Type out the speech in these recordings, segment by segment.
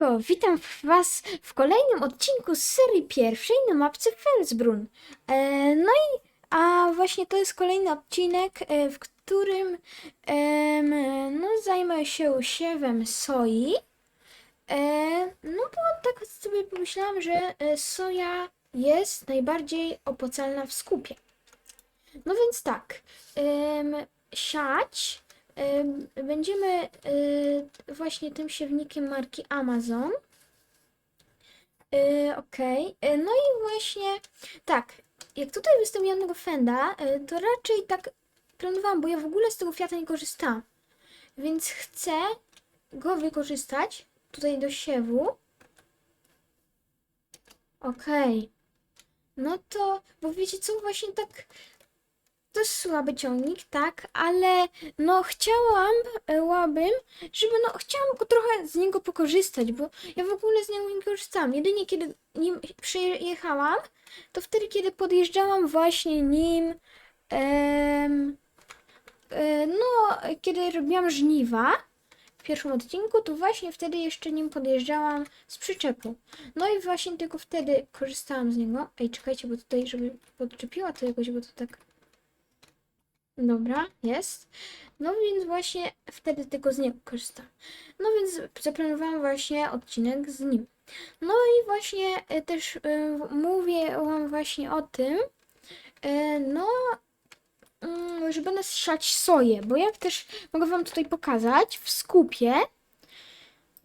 O, witam Was w kolejnym odcinku z serii pierwszej na mapce Felsbrunn. E, no i a właśnie to jest kolejny odcinek, e, w którym e, no, zajmę się siewem soi. E, no bo tak sobie pomyślałam, że e, soja jest najbardziej opłacalna w skupie. No więc tak, em, siać będziemy e, właśnie tym siewnikiem marki Amazon. Okej, E, no i właśnie tak, jak tutaj wystawiłam tego Fenda, e, to raczej tak planowałam, bo ja w ogóle z tego Fiata nie korzystałam. Więc chcę go wykorzystać tutaj do siewu. Okej. No to, bo wiecie co, właśnie tak, jest słaby ciągnik, tak, ale no chciałam, e, łabym, żeby no chciałam go trochę z niego pokorzystać, bo ja w ogóle z niego nie korzystałam. Jedynie kiedy nim przyjechałam, to wtedy, kiedy podjeżdżałam właśnie nim, em, e, no, kiedy robiłam żniwa w pierwszym odcinku, to właśnie wtedy jeszcze nim podjeżdżałam z przyczepu. No i właśnie tylko wtedy korzystałam z niego. Ej, czekajcie, bo tutaj, żeby podczepiła to jakoś, bo to tak... Dobra, jest. No więc właśnie wtedy tylko z niego korzystam. No więc zaplanowałam właśnie odcinek z nim. No i właśnie e, też e, mówię wam właśnie o tym, e, no, mm, że będę siać soję, bo jak też mogę wam tutaj pokazać w skupie,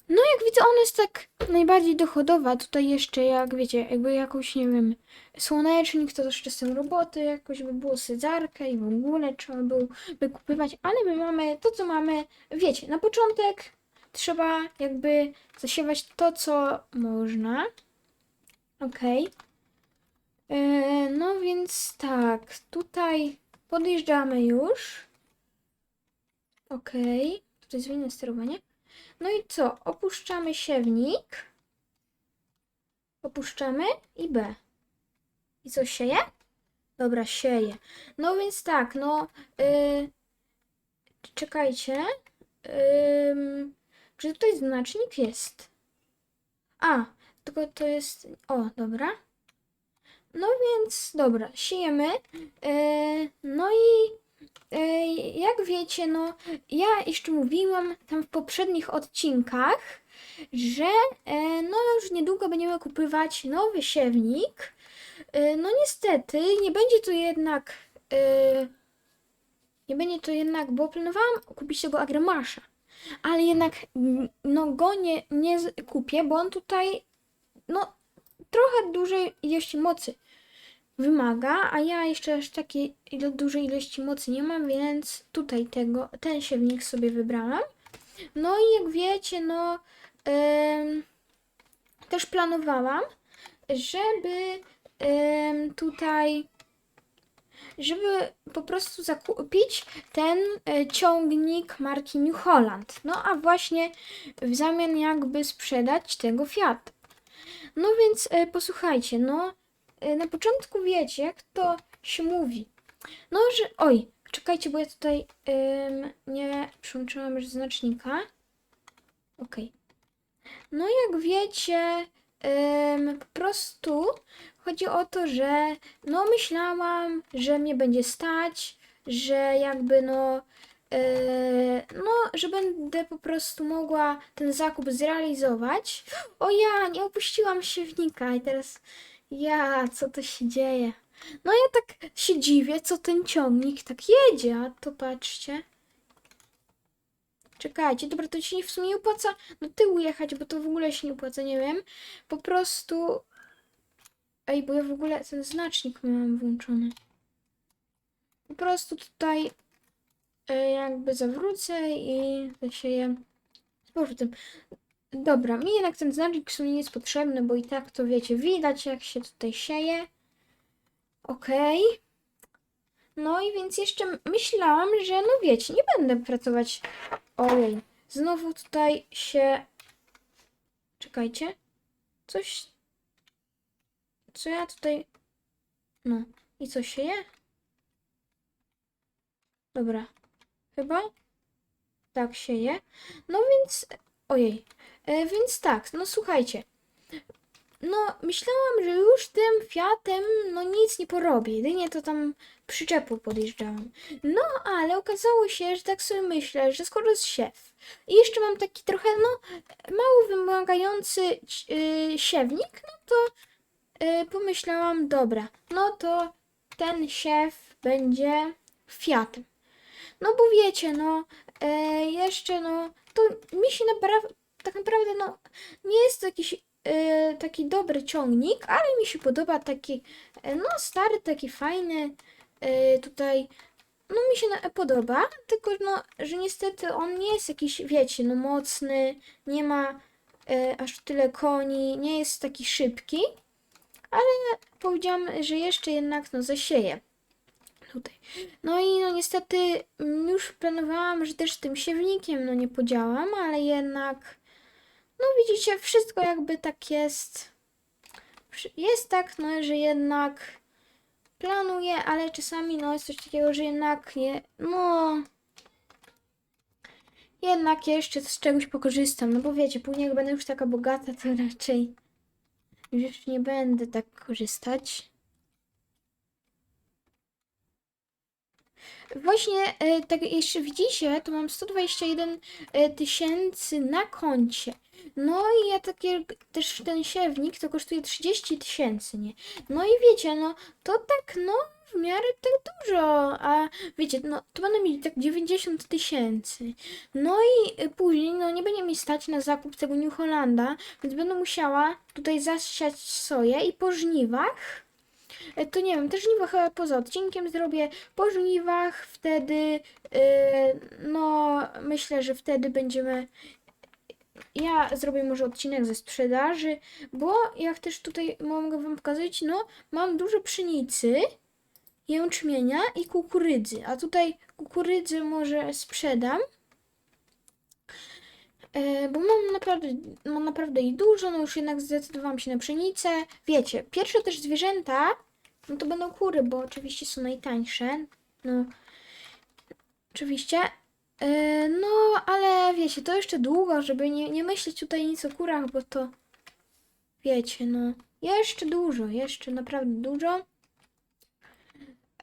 no jak widzę, ona jest tak najbardziej dochodowa. Tutaj jeszcze, jak wiecie, jakby jakąś, nie wiem, słonecznik, to też czasem roboty, jakoś by było sadzarkę i w ogóle trzeba było wykupywać, ale my mamy to, co mamy. Wiecie, na początek trzeba jakby zasiewać to, co można. Okej. Yy, no więc tak, tutaj podjeżdżamy już. Okej, tutaj zmienię sterowanie. No i co? Opuszczamy siewnik. Opuszczamy i B. I co sieje? Dobra, sieje. No więc tak, no. Yy, czekajcie. Yy, czy tutaj znacznik jest? A, tylko to jest. O, dobra. No więc, dobra, siejemy. Yy, no i jak wiecie, no, ja jeszcze mówiłam tam w poprzednich odcinkach, że e, no już niedługo będziemy kupywać nowy siewnik. E, no niestety nie będzie to jednak e, nie będzie to jednak, bo planowałam kupić tego Agremasza, ale jednak no go nie, nie kupię, bo on tutaj no trochę dużej ilości mocy wymaga, a ja jeszcze aż takiej dużej ilości mocy nie mam, więc tutaj tego, ten siewnik sobie wybrałam. No i jak wiecie, no em, też planowałam, żeby em, tutaj, żeby po prostu zakupić ten e, ciągnik marki New Holland. No a właśnie w zamian jakby sprzedać tego Fiat. No więc e, posłuchajcie, no na początku wiecie, jak to się mówi. No, że. Oj, czekajcie, bo ja tutaj em, nie przyłączyłam już znacznika. Okej. No, jak wiecie, em, po prostu chodzi o to, że no myślałam, że mnie będzie stać, że jakby no. e, no, że będę po prostu mogła ten zakup zrealizować. O ja, nie opuściłam siewnika i teraz ja, co to się dzieje? No ja tak się dziwię, co ten ciągnik tak jedzie, a to patrzcie. Czekajcie, dobra, to się w sumie nie opłaca do tyłu jechać, bo to w ogóle się nie opłaca, nie wiem. Po prostu... Ej, bo ja w ogóle ten znacznik miałam włączony. Po prostu tutaj e, jakby zawrócę i zasieję z powrotem. Dobra, mi jednak ten znacznik w sumie nie jest potrzebny, bo i tak to wiecie, widać jak się tutaj sieje. Okej. No i więc jeszcze myślałam, że no wiecie, nie będę pracować. Ojej, znowu tutaj się. Czekajcie. Coś. Co ja tutaj. No. I co się je? Dobra. Chyba? Tak się je. No więc Ojej. E, więc tak, no słuchajcie. No, myślałam, że już tym Fiatem no nic nie porobię. Jedynie to tam przyczepu podjeżdżałam. No, ale okazało się, że tak sobie myślę, że skoro jest siew i jeszcze mam taki trochę, no, mało wymagający yy, siewnik, no to yy, pomyślałam, dobra, no to ten siew będzie Fiatem. No bo wiecie, no, e, jeszcze, no, to mi się naprawdę, tak naprawdę, no, nie jest to jakiś e, taki dobry ciągnik, ale mi się podoba taki, e, no, stary, taki fajny, e, tutaj, no, mi się na, podoba, tylko, no, że niestety on nie jest jakiś, wiecie, no, mocny, nie ma aż tyle koni, nie jest taki szybki, ale powiedziałam, że jeszcze jednak, no, zasieje tutaj. No i no niestety mm, już planowałam, że też tym siewnikiem no nie podziałam, ale jednak no widzicie, wszystko jakby tak jest. Jest tak, no, że jednak planuję, ale czasami no jest coś takiego, że jednak nie, no jednak jeszcze z czegoś pokorzystam, no bo wiecie, później jak będę już taka bogata, to raczej już nie będę tak korzystać. Właśnie, e, tak jeszcze widzicie, to mam 121 e, tysięcy na koncie. No i ja takie, też ten siewnik to kosztuje 30 tysięcy, nie? No i wiecie, no to tak, no w miarę tak dużo, a wiecie, no to będę mieć tak 90 tysięcy. No i e, później, no nie będzie mi stać na zakup tego New Hollanda, więc będę musiała tutaj zasiać soję i po żniwach To nie wiem, te żniwa chyba poza odcinkiem zrobię. Po żniwach wtedy, yy, no myślę, że wtedy będziemy. Ja zrobię może odcinek ze sprzedaży, bo jak też tutaj mogę wam pokazać, no mam dużo pszenicy, jęczmienia i kukurydzy. A tutaj kukurydzy może sprzedam. E, Bo mam naprawdę, mam naprawdę ich dużo, no już jednak zdecydowałam się na pszenicę. Wiecie, pierwsze też zwierzęta, no to będą kury, bo oczywiście są najtańsze. No, oczywiście. E, No, ale wiecie, to jeszcze długo, żeby nie, nie myśleć tutaj nic o kurach, bo to wiecie, no, jeszcze dużo, jeszcze naprawdę dużo.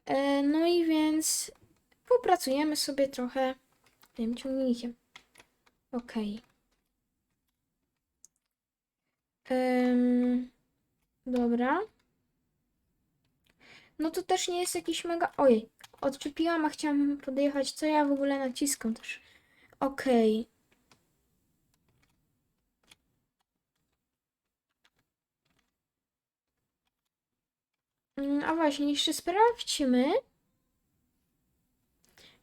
E, No i więc popracujemy sobie trochę tym ciągnikiem. Okej. Em, dobra. No to też nie jest jakiś mega... Ojej, odczepiłam, a chciałam podjechać. Co ja w ogóle naciskam też? Okej. Mm, A właśnie, jeszcze sprawdźmy.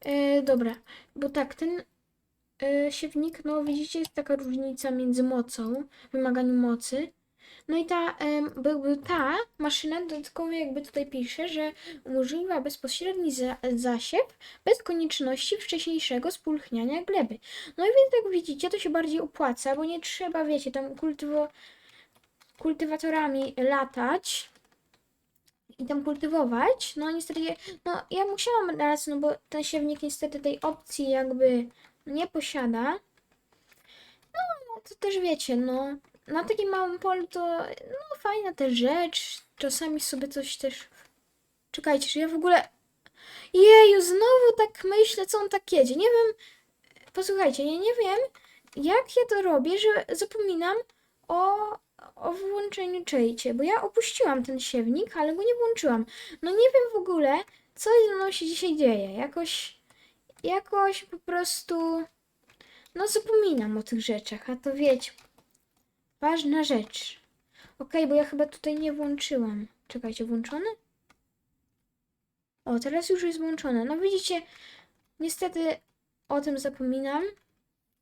E, dobra, bo tak, ten e, siewnik, no widzicie, jest taka różnica między mocą, wymaganiu mocy. No i ta, byłby ta maszyna dodatkowo jakby tutaj pisze, że umożliwia bezpośredni za, bez konieczności wcześniejszego spulchniania gleby. No i więc jak widzicie, to się bardziej opłaca, bo nie trzeba, wiecie, tam kultywo, kultywatorami latać i tam kultywować. No niestety, no ja musiałam raz, no bo ten siewnik niestety tej opcji jakby nie posiada. No to też wiecie, no na takim małym polu to no fajna też rzecz. Czasami sobie coś też. Czekajcie, czy ja w ogóle. Jeju, znowu tak myślę, co on tak jedzie. Nie wiem. Posłuchajcie, ja nie wiem, jak ja to robię, że zapominam o, o włączeniu czejcie, bo ja opuściłam ten siewnik, ale go nie włączyłam. No nie wiem w ogóle, co ze mną się dzisiaj dzieje. Jakoś, jakoś po prostu, no zapominam o tych rzeczach, a to wiecie, ważna rzecz. Okej, bo ja chyba tutaj nie włączyłam. Czekajcie, włączone? O, teraz już jest włączone. No widzicie, niestety o tym zapominam.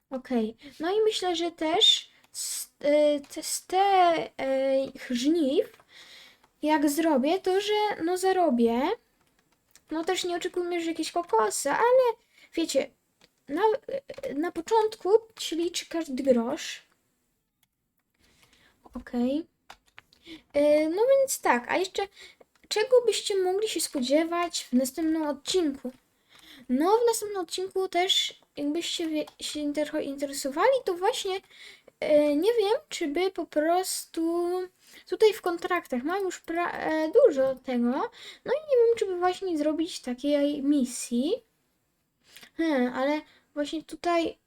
Okej, no i myślę, że też z, y, z tych żniw, jak zrobię, to że no zarobię. No też nie oczekujmy, że jakieś kokosy, ale wiecie, na, na początku się liczy każdy grosz. Okej. Y, No więc tak, a jeszcze czego byście mogli się spodziewać w następnym odcinku? No, w następnym odcinku też jakbyście się trochę interesowali, to właśnie e, nie wiem, czy by po prostu tutaj w kontraktach mam już e, dużo tego, no i nie wiem, czy by właśnie zrobić takiej misji. Hmm, ale właśnie tutaj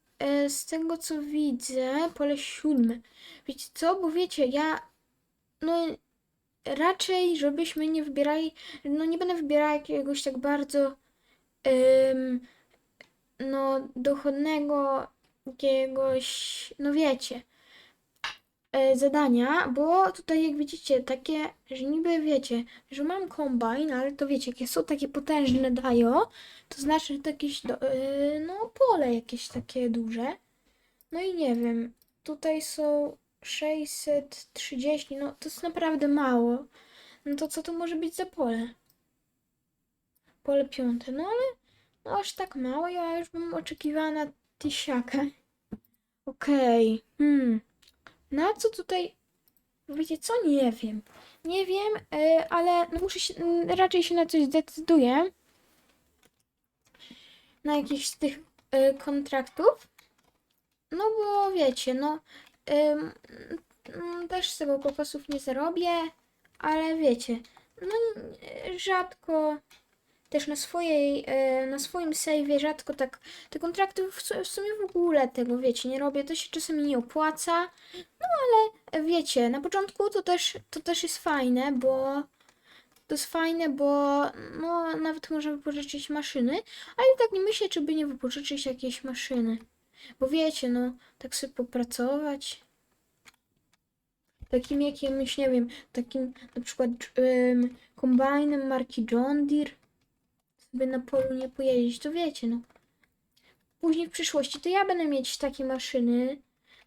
z tego co widzę, pole siódme. Wiecie co, bo wiecie, ja no raczej, żebyśmy nie wybierali, no nie będę wybierała jakiegoś tak bardzo em, no dochodnego jakiegoś, no wiecie, e, zadania, bo tutaj jak widzicie takie, że niby wiecie, że mam kombajn, ale to wiecie, jakie są takie potężne dają, to znaczy, że to jakieś, do, e, no pole jakieś takie duże. No i nie wiem, tutaj są 630, no to jest naprawdę mało. No to co to może być za pole? Pole piąte, no ale no aż tak mało, ja już bym oczekiwała na tysiaka. Okej, hmm. Na co tutaj, wiecie co, nie wiem. Nie wiem, e, ale no muszę się, mm, raczej się na coś zdecyduję. Na jakiś z tych e, kontraktów. No bo wiecie, no mm, też tego kokosów nie zarobię, ale wiecie, no rzadko też na swojej, e, na swoim save'ie rzadko tak te kontrakty w, su- w sumie w ogóle tego, wiecie, nie robię, to się czasami nie opłaca, no ale e, wiecie, na początku to też, to też jest fajne, bo to jest fajne, bo no nawet można wypożyczyć maszyny, ale tak nie myślę, czy by nie wypożyczyć jakiejś maszyny. Bo wiecie, no, tak sobie popracować. Takim jakimś, nie wiem, takim na przykład ym, kombajnem marki John Deere. Sobie na polu nie pojeździć, to wiecie, no. Później w przyszłości to ja będę mieć takie maszyny.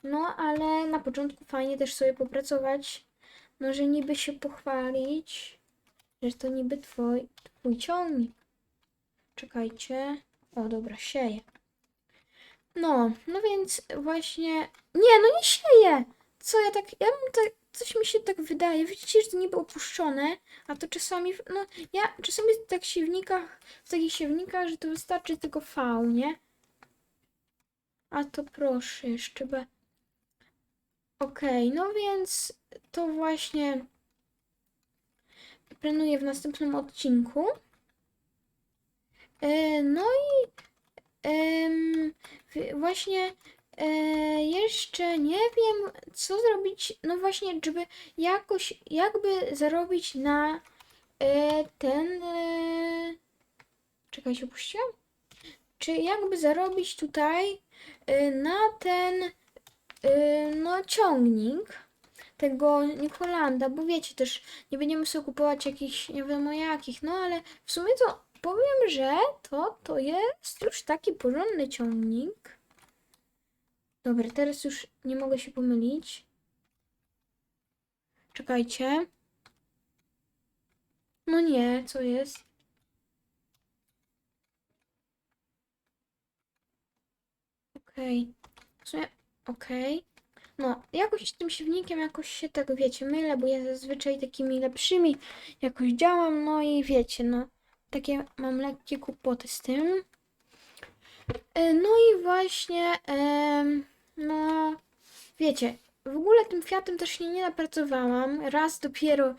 No, ale na początku fajnie też sobie popracować. No, że niby się pochwalić, że to niby twój, twój ciągnik. Czekajcie. O, dobra, sieje. No, no więc właśnie. Nie, no nie sieję! Co ja tak. Ja mam tak. Coś mi się tak wydaje. Widzicie, że to niby opuszczone, a to czasami. No, ja czasami takich siewnikach, w takich siewnikach, że to wystarczy tylko V, nie? A to proszę, jeszcze B. Okej, no więc to właśnie planuję w następnym odcinku. E, No i w- właśnie e, jeszcze nie wiem, co zrobić. No właśnie, żeby jakoś, jakby zarobić na e, ten. E, czekajcie, opuściłam? Czy jakby zarobić tutaj e, na ten e, no ciągnik tego Nikolanda, bo wiecie też, nie będziemy sobie kupować jakichś nie wiadomo jakich, no ale w sumie to powiem, że to, to jest już taki porządny ciągnik. Dobra, teraz już nie mogę się pomylić. Czekajcie. No nie, co jest? Okej. Sumie, okej. No, jakoś z tym siewnikiem jakoś się tak, wiecie, mylę, bo ja zazwyczaj takimi lepszymi jakoś działam, no i wiecie, no, takie mam lekkie kłopoty z tym. E, No i właśnie, em, no, wiecie, w ogóle tym Fiatem też się nie napracowałam. Raz dopiero,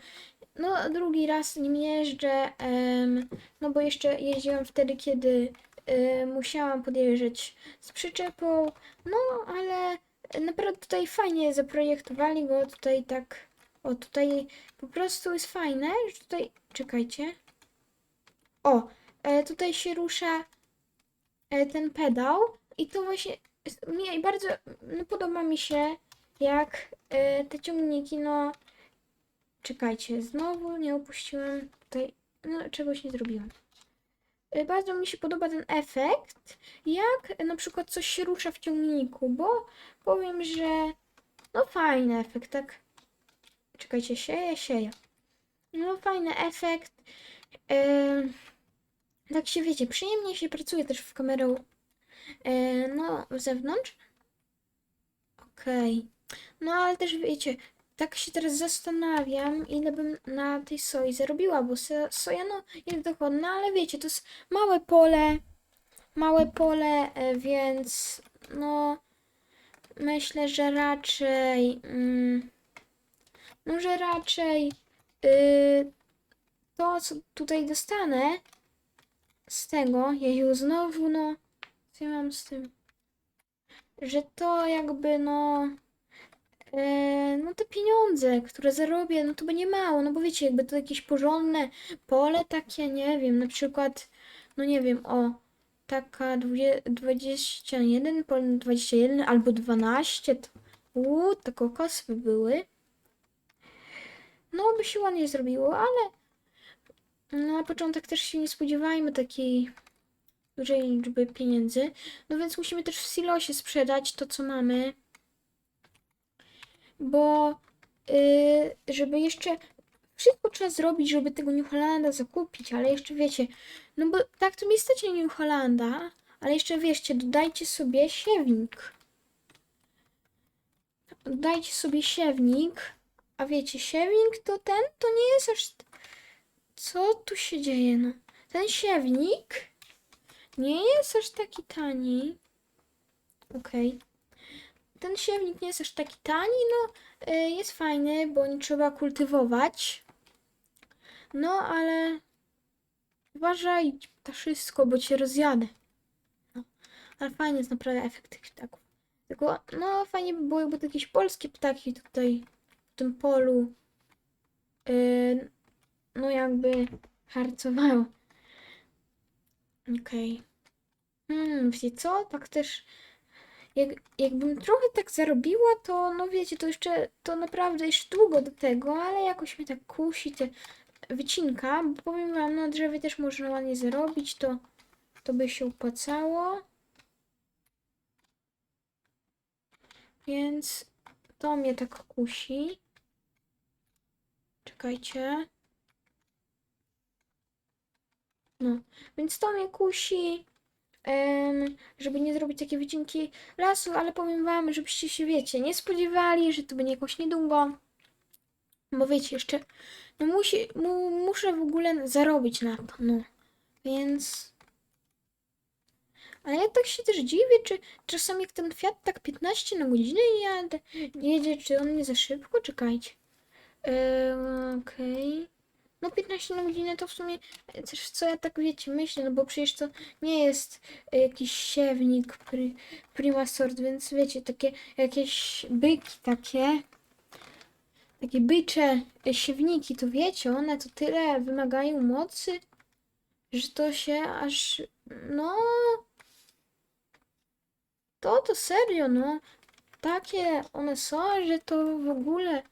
no drugi raz nim jeżdżę, em, no bo jeszcze jeździłam wtedy, kiedy e, musiałam podjeżdżać z przyczepą, no ale naprawdę tutaj fajnie zaprojektowali go, tutaj tak, o tutaj po prostu jest fajne, że tutaj, czekajcie, o, e, tutaj się rusza e, ten pedał i to właśnie mnie bardzo no, podoba mi się jak e, te ciągniki, no czekajcie, znowu nie opuściłem tutaj, no czegoś nie zrobiłam. E, Bardzo mi się podoba ten efekt, jak na przykład coś się rusza w ciągniku, bo powiem, że no fajny efekt, tak. Czekajcie, sieje, sieje. No fajny efekt. Em, tak się wiecie, przyjemnie się pracuje też w kamerę e, no zewnątrz. Okej. No ale też wiecie, tak się teraz zastanawiam, ile bym na tej soi zarobiła, bo so, soja no jest dochodna, ale wiecie, to jest małe pole. małe pole, e, więc no myślę, że raczej mm, no, że raczej y, to, co tutaj dostanę z tego, jeju, znowu no, co ja mam z tym, że to jakby no e, no te pieniądze, które zarobię, no to będzie mało, no bo wiecie, jakby to jakieś porządne pole takie, nie wiem, na przykład, no nie wiem, o, taka dwie- 21, pole 21 albo 12, to, uuu, to kokosy by były. No, by się ładnie zrobiło, ale no, na początek też się nie spodziewajmy takiej dużej liczby pieniędzy. No więc musimy też w silosie sprzedać to, co mamy bo y, żeby jeszcze wszystko trzeba zrobić, żeby tego New Hollanda zakupić, ale jeszcze wiecie, no bo tak to mi stać New Hollanda, ale jeszcze wierzcie, dodajcie sobie siewnik. Dodajcie sobie siewnik, a wiecie, siewnik to ten, to nie jest aż... Co tu się dzieje, no? Ten siewnik nie jest aż taki tani. Okej ten siewnik nie jest aż taki tani, no y, jest fajny, bo nie trzeba kultywować. No, ale uważaj to wszystko, bo cię rozjadę. No, ale fajny jest naprawdę efekt tych ptaków. Tylko, no fajnie by było, jakby to jakieś polskie ptaki tutaj w tym polu y, no jakby harcowały. Okej. Hmm, wiecie co? Tak też jak, jakbym trochę tak zarobiła, to no wiecie, to jeszcze, to naprawdę jeszcze długo do tego, ale jakoś mnie tak kusi te wycinka, bo powiem wam, na drzewie też można ładnie zarobić, to, to by się opłacało. Więc to mnie tak kusi. Czekajcie. No, więc to mnie kusi em, żeby nie zrobić takiej wycinki lasu, ale powiem wam, żebyście się, wiecie, nie spodziewali, że to będzie jakoś niedługo. Bo wiecie, jeszcze, no musi, mu, muszę w ogóle zarobić na to, no. Więc... Ale ja tak się też dziwię, czy czasami jak ten Fiat tak 15 na godzinę jadę, jedzie, czy on nie za szybko? Czekajcie. Ehm, Okej. No 15 na godzinę to w sumie też co ja tak wiecie myślę, no bo przecież to nie jest jakiś siewnik pri, prima sort, więc wiecie, takie jakieś byki takie, takie bycze siewniki, to wiecie, one to tyle wymagają mocy, że to się aż, no, to to serio, no, takie one są, że to w ogóle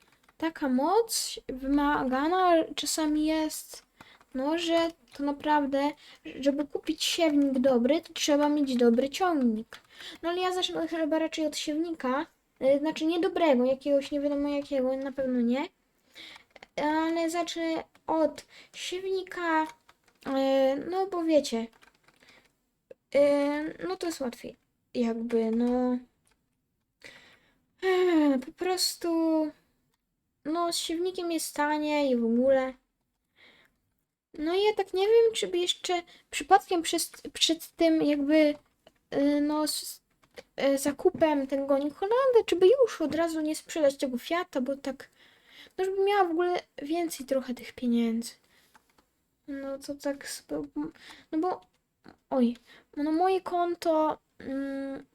taka moc wymagana czasami jest, no, że to naprawdę, żeby kupić siewnik dobry, to trzeba mieć dobry ciągnik. No ale ja zacznę chyba raczej od siewnika, e, znaczy nie dobrego, jakiegoś nie wiadomo jakiego, na pewno nie, ale zacznę od siewnika, e, no bo wiecie, e, no to jest łatwiej, jakby, no, po prostu no z siewnikiem jest tanie i w ogóle. No i ja tak nie wiem, czy by jeszcze przypadkiem przed, przed tym jakby y, no z, y, zakupem tego New Hollanda, czy by już od razu nie sprzedać tego Fiata, bo tak no żeby miała w ogóle więcej trochę tych pieniędzy. No to tak no bo oj, no moje konto mm,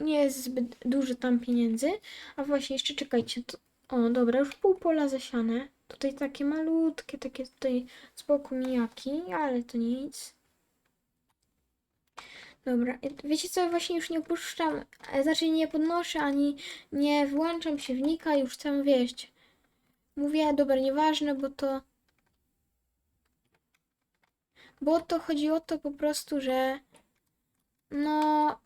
nie jest zbyt duże tam pieniędzy, a właśnie jeszcze czekajcie, to, o, dobra, już pół pola zasiane. Tutaj takie malutkie, takie tutaj z boku mijaki, ale to nic. Dobra, wiecie co, właśnie już nie opuszczam, e, znaczy nie podnoszę ani nie włączam siewnika, już chcę wieść. Mówię, dobra, nieważne, bo to... Bo to chodzi o to po prostu, że... No...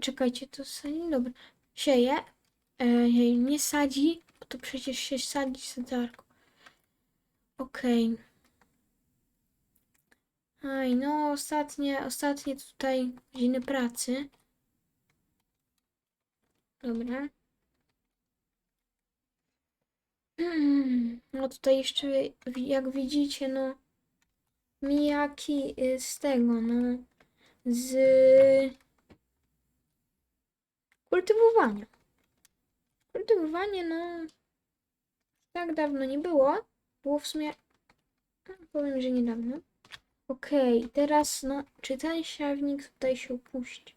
Czekajcie, to sobie... Dobra. Sieję, jej nie sadzi, bo to przecież się sadzi sadzarką. Okej. Aj, no ostatnie, ostatnie tutaj godziny pracy. Dobra. No tutaj jeszcze, jak widzicie, no mijaki y, z tego, no z kultywowania. Kultywowanie, no, tak dawno nie było. Było w sumie, no, powiem, że niedawno. Okej, teraz, no, czy ten siewnik tutaj się opuści?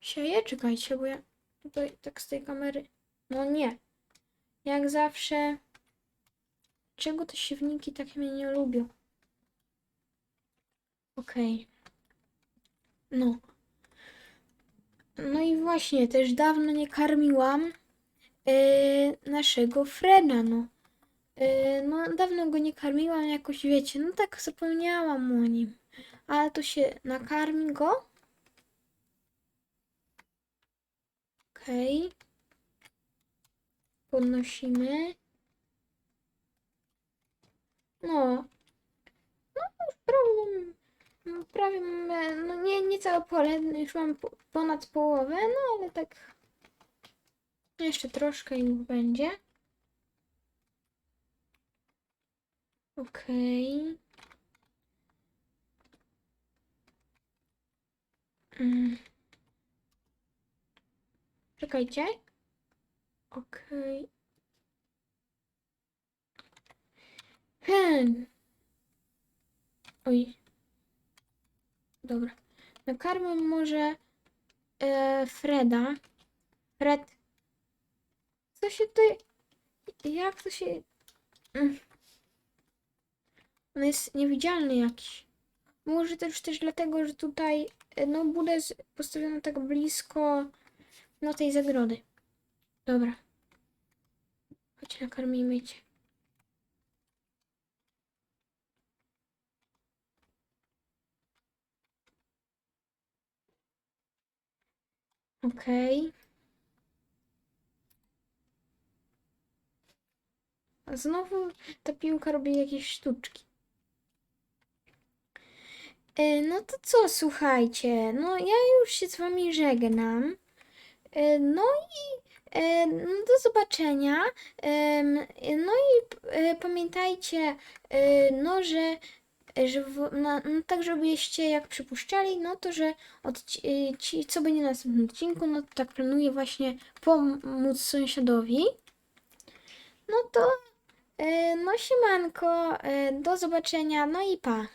Sieje? Czekajcie, bo ja tutaj tak z tej kamery. No nie. Jak zawsze. Czego te siewniki takie mnie nie lubią? Okej. No. No i właśnie, też dawno nie karmiłam yy, naszego Freda, no. Yy, no, dawno go nie karmiłam, jakoś wiecie, no tak zapomniałam o nim. Ale to się nakarmi go. Okej. Podnosimy. No. No już mam, prawie mam, no nie, nie całe pole, już mam po, ponad połowę, no ale tak jeszcze troszkę już będzie. Okej. Mm. Czekajcie. Okej. Hmm. Oj. Dobra. Nakarmę może e, Freda. Fred. Co się tutaj... Jak to się... Mm. On jest niewidzialny jakiś. Może też też dlatego, że tutaj e, no buda jest postawiona tak blisko no tej zagrody. Dobra. Chodź nakarmimy cię. Okej. A znowu ta piłka robi jakieś sztuczki. E, No to co, słuchajcie, no ja już się z wami żegnam. E, No i e, no do zobaczenia. No i pamiętajcie, no że, że w, no, no, tak żebyście jak przypuszczali, no to że od ci, co będzie na następnym odcinku, no to tak planuję właśnie pomóc sąsiadowi. No to e, no siemanko, e, do zobaczenia, no i pa.